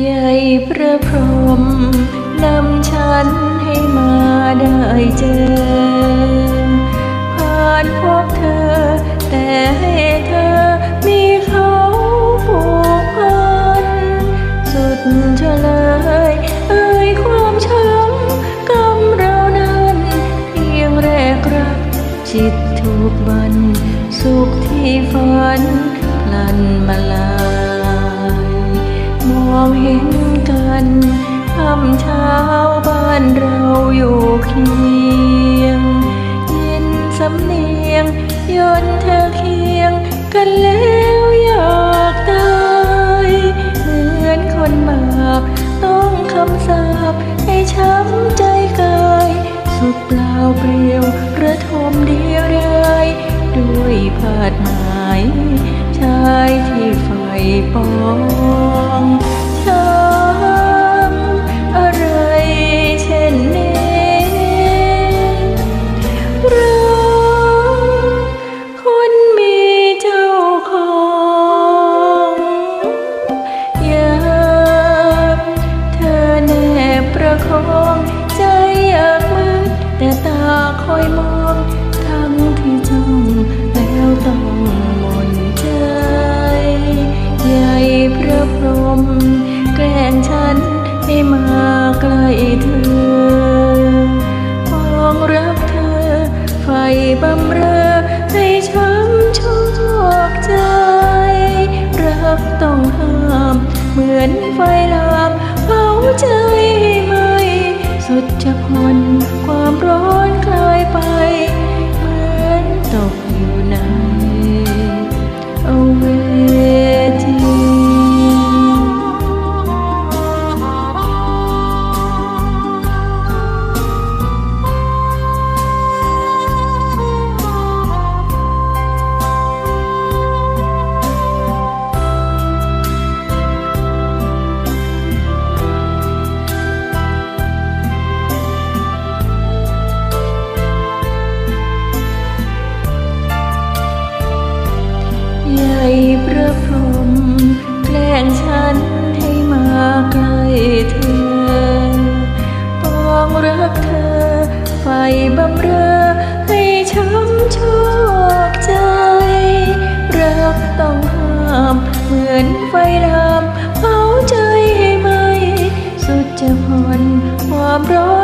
ใหญ่พรหมนำฉันให้มาได้เจอ ผ่านพบเธอ แต่ให้เธอมีเขาผูกพัน สุดเฉลยเอ่ยความช้ำกำเรานั้น เพียงแรกรัก จิตถูกบัน สุขที่ฝันพลันมาลา นคำเช้าบ้านเราอยู่เคียง ยินสำเนียงยนเธอเคียง กันแล้วอยากตายเหมือนคนบาปต้องคำสาปให้ช้ำใจกายสุดเปล่าเปลี่ยวระทมเดียวดายด้วยผาดหมายชายที่ไฟปอง คอยมองทั้งที่จ้องแล้วต้องหมนใจใหญ่พระพรหมแกล้งฉันให้มาใกล้เธอมองรักเธอ ไฟบำเรอให้ช้ำชอกใจ รักต้องห้าม เหมือนไฟลามเผาใจไม่ สุดจะพนความร้อน ความร้อน